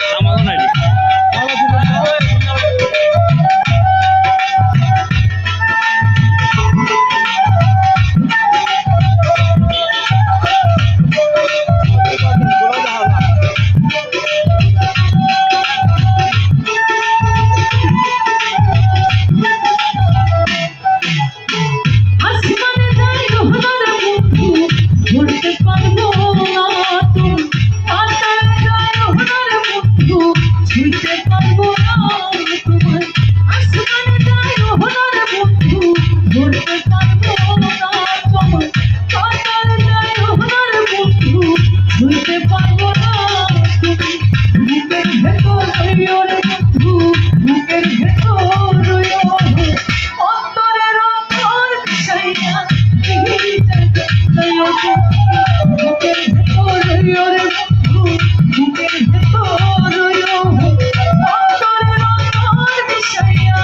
Tam alana বুকের ভেতর অন্তরের অন্তর বিষাইয়া বুকের ভেতর বুকের ভেতর অন্তরের অন্তর বিষাইয়া